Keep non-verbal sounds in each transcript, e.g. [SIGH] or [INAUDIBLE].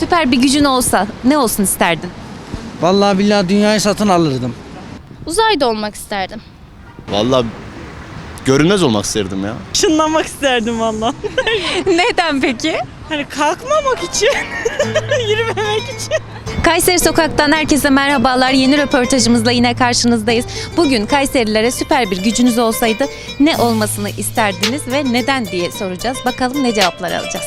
Süper bir gücün olsa ne olsun isterdin? Vallahi billahi dünyayı satın alırdım. Uzayda olmak isterdim. Vallahi görünmez olmak isterdim ya. Işınlanmak isterdim valla. [LAUGHS] Neden peki? Hani kalkmamak için, [LAUGHS] yürümemek için. Kayseri Sokak'tan herkese merhabalar. Yeni röportajımızla yine karşınızdayız. Bugün Kayserililere süper bir gücünüz olsaydı ne olmasını isterdiniz ve neden diye soracağız. Bakalım ne cevaplar alacağız.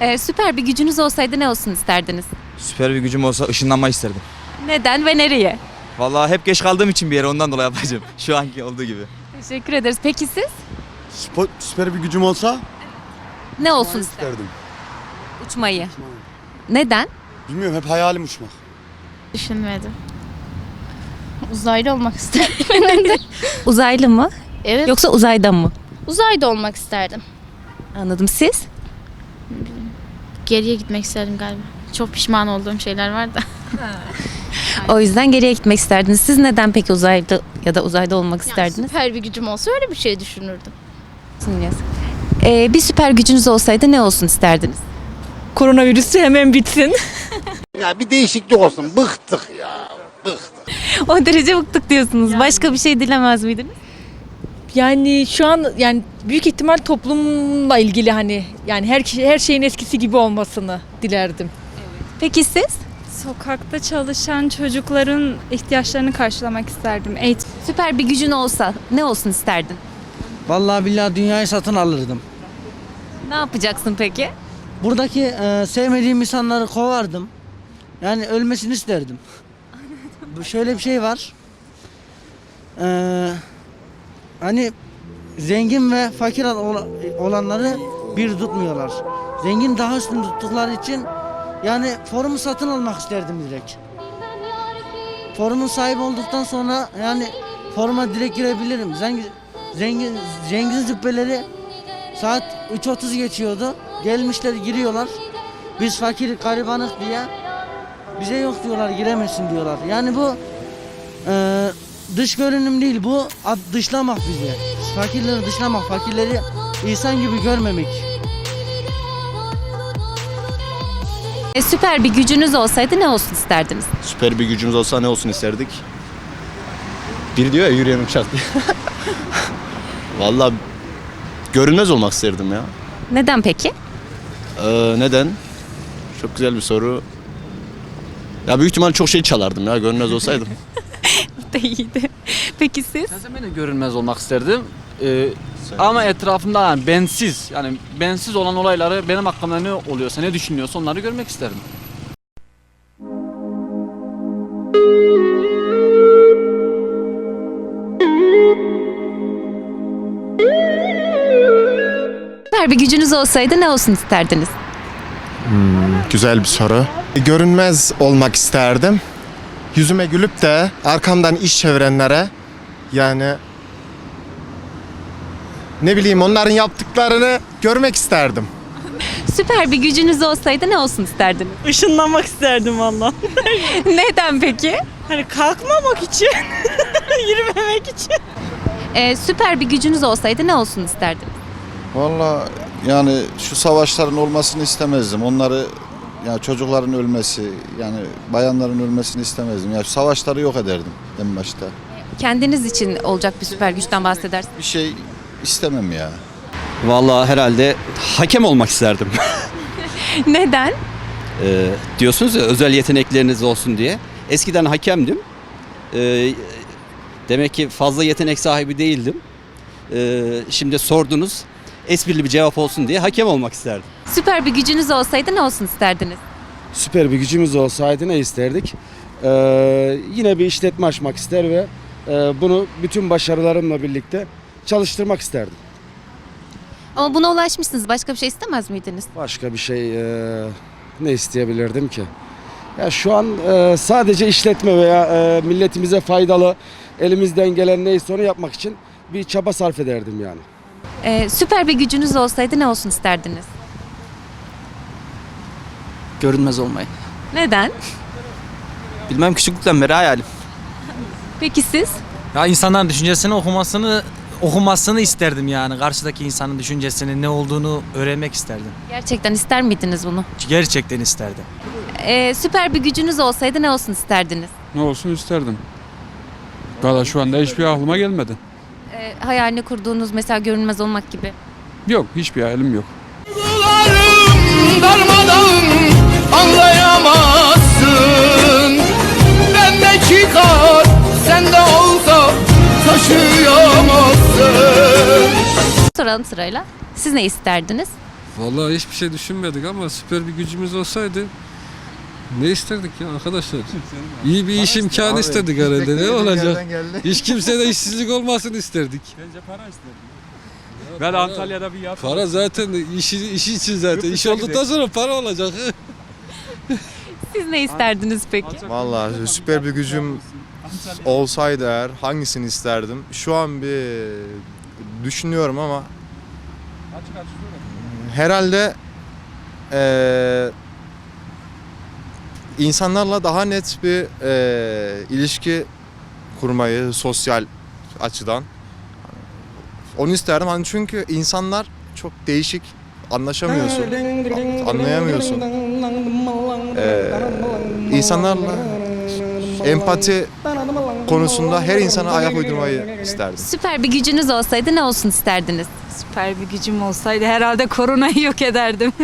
Ee, süper bir gücünüz olsaydı ne olsun isterdiniz? Süper bir gücüm olsa ışınlanma isterdim. Neden ve nereye? Vallahi hep geç kaldığım için bir yere ondan dolayı yapacağım. [LAUGHS] Şu anki olduğu gibi. Teşekkür ederiz. Peki siz? Süper, süper bir gücüm olsa Ne olsun ister? isterdim. Uçmayı. Neden? Bilmiyorum hep hayalim uçmak. Düşünmedim. Uzayda olmak isterdim. [LAUGHS] Uzaylı mı? evet. Yoksa uzayda mı? Uzayda olmak isterdim. Anladım. Siz? Geriye gitmek isterdim galiba. Çok pişman olduğum şeyler var da. [LAUGHS] O yüzden geriye gitmek isterdiniz. Siz neden peki uzayda ya da uzayda olmak isterdiniz? Süper bir gücüm olsa öyle bir şey düşünürdüm. Ee, bir süper gücünüz olsaydı ne olsun isterdiniz? Koronavirüs hemen bitsin. [LAUGHS] Ya bir değişiklik olsun. Bıktık ya. Bıktık. O derece bıktık diyorsunuz. Başka bir şey dilemez miydiniz? Yani şu an yani büyük ihtimal toplumla ilgili hani yani her her şeyin eskisi gibi olmasını dilerdim. Peki siz? Sokakta çalışan çocukların ihtiyaçlarını karşılamak isterdim. Eğitim Süper bir gücün olsa ne olsun isterdin? Vallahi billahi dünyayı satın alırdım. Ne yapacaksın peki? Buradaki e, sevmediğim insanları kovardım. Yani ölmesini isterdim. [LAUGHS] Bu şöyle bir şey var. Ee, hani zengin ve fakir ol- olanları bir tutmuyorlar. Zengin daha üstün tuttukları için yani forumu satın almak isterdim direkt. Forumun sahibi olduktan sonra yani foruma direkt girebilirim. Zengin zengin zengin züppeleri saat 3.30 geçiyordu. Gelmişler giriyorlar. Biz fakir garibanık diye bize yok diyorlar giremezsin diyorlar. Yani bu e, dış görünüm değil bu dışlamak bizi. Fakirleri dışlamak, fakirleri insan gibi görmemek. E, süper bir gücünüz olsaydı ne olsun isterdiniz? Süper bir gücümüz olsa ne olsun isterdik? Biri diyor ya yürüyen uçak diye. [LAUGHS] Vallahi görünmez olmak isterdim ya. Neden peki? Ee, neden? Çok güzel bir soru. Ya büyük ihtimal çok şey çalardım ya görünmez olsaydım. [LAUGHS] da iyiydi. [LAUGHS] Peki siz? Ben de görünmez olmak isterdim. Ee, ama etrafımda yani bensiz yani bensiz olan olayları benim hakkımda ne oluyorsa ne düşünüyorsa onları görmek isterdim. Süper bir gücünüz olsaydı ne olsun isterdiniz? Güzel bir soru. Görünmez olmak isterdim. Yüzüme gülüp de arkamdan iş çevirenlere yani ne bileyim onların yaptıklarını görmek isterdim. [LAUGHS] Süper bir gücünüz olsaydı ne olsun isterdiniz? Işınlanmak isterdim valla. [LAUGHS] Neden peki? Hani kalkmamak için, [LAUGHS] yürümemek için. E, süper bir gücünüz olsaydı ne olsun isterdiniz? Valla yani şu savaşların olmasını istemezdim. Onları ya çocukların ölmesi yani bayanların ölmesini istemezdim. Ya savaşları yok ederdim en başta. Kendiniz için olacak bir süper güçten bahsedersiniz. Bir şey istemem ya. Vallahi herhalde hakem olmak isterdim. [LAUGHS] Neden? Ee, diyorsunuz ya özel yetenekleriniz olsun diye. Eskiden hakemdim. Ee, demek ki fazla yetenek sahibi değildim. Ee, şimdi sordunuz. Esprili bir cevap olsun diye hakem olmak isterdim. Süper bir gücünüz olsaydı ne olsun isterdiniz? Süper bir gücümüz olsaydı ne isterdik? Ee, yine bir işletme açmak ister ve e, bunu bütün başarılarımla birlikte çalıştırmak isterdim. Ama buna ulaşmışsınız. Başka bir şey istemez miydiniz? Başka bir şey e, ne isteyebilirdim ki? Ya şu an e, sadece işletme veya e, milletimize faydalı elimizden gelen neyse onu yapmak için bir çaba sarf ederdim yani. E, süper bir gücünüz olsaydı ne olsun isterdiniz? Görünmez olmayı. Neden? Bilmem küçüklükten beri hayalim. Peki siz? Ya insanların düşüncesini okumasını okumasını isterdim yani. Karşıdaki insanın düşüncesinin ne olduğunu öğrenmek isterdim. Gerçekten ister miydiniz bunu? Gerçekten isterdim. Ee, süper bir gücünüz olsaydı ne olsun isterdiniz? Ne olsun isterdim. Valla şu anda hiçbir aklıma gelmedi. Ee, hayalini kurduğunuz mesela görünmez olmak gibi. Yok hiçbir hayalim yok. darmadan Soralım sırayla. Siz ne isterdiniz? Vallahi hiçbir şey düşünmedik ama süper bir gücümüz olsaydı ne isterdik ya arkadaşlar? İyi bir iş imkanı istedik herhalde. Ne olacak? Hiç kimsede işsizlik olmasını isterdik. Bence para isterdim. Ben Antalya'da bir yap. Para zaten işi, işi için zaten. İş olduktan sonra para olacak. Siz ne isterdiniz peki? Vallahi süper bir gücüm olsaydı eğer hangisini isterdim? Şu an bir düşünüyorum ama herhalde eee, insanlarla daha net bir eee, ilişki kurmayı sosyal açıdan onu isterdim. Hani çünkü insanlar çok değişik anlaşamıyorsun. Anlayamıyorsun. Eee insanlarla empati konusunda her insana ayak uydurmayı isterdim. Süper bir gücünüz olsaydı ne olsun isterdiniz? Süper bir gücüm olsaydı herhalde koronayı yok ederdim. [LAUGHS]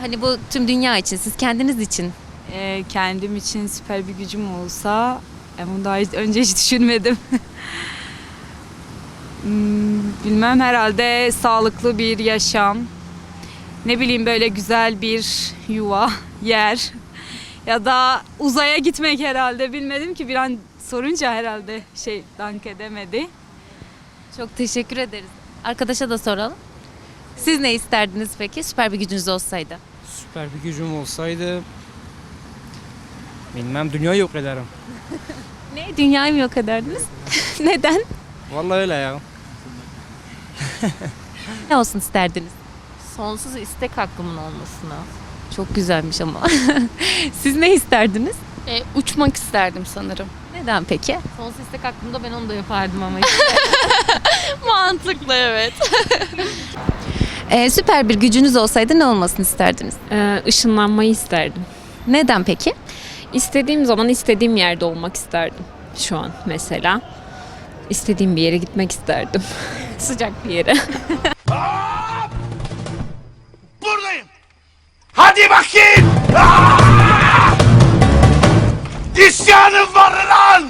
Hani bu tüm dünya için, siz kendiniz için. Ee, kendim için süper bir gücüm olsa e, bunu daha hiç- önce hiç düşünmedim. [LAUGHS] Hmm, Bilmem herhalde sağlıklı bir yaşam. Ne bileyim böyle güzel bir yuva, [LAUGHS] yer. Ya da uzaya gitmek herhalde. Bilmedim ki bir an sorunca herhalde şey dank edemedi. Çok teşekkür ederiz. Arkadaşa da soralım. Siz ne isterdiniz peki süper bir gücünüz olsaydı? Süper bir gücüm olsaydı bilmem dünyayı yok ederim. [LAUGHS] Ne? Dünyayı mı yok ederdiniz? [LAUGHS] Neden? Vallahi öyle ya. [LAUGHS] Ne olsun isterdiniz? Sonsuz istek hakkımın olmasına. Çok güzelmiş ama. Siz ne isterdiniz? E, uçmak isterdim sanırım. Neden peki? Sonsuz istek hakkımda ben onu da yapardım ama. [LAUGHS] Mantıklı evet. Ee, süper bir gücünüz olsaydı ne olmasını isterdiniz? ışınlanmayı isterdim. Neden peki? İstediğim zaman istediğim yerde olmak isterdim. Şu an mesela. İstediğim bir yere gitmek isterdim. [LAUGHS] Sıcak bir yere. [LAUGHS] Buradayım Hadi bakayım İsyanım var lan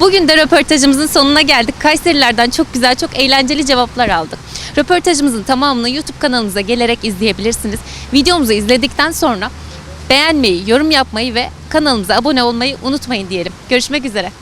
Bugün de röportajımızın sonuna geldik. Kayserilerden çok güzel, çok eğlenceli cevaplar aldık. Röportajımızın tamamını YouTube kanalımıza gelerek izleyebilirsiniz. Videomuzu izledikten sonra beğenmeyi, yorum yapmayı ve kanalımıza abone olmayı unutmayın diyelim. Görüşmek üzere.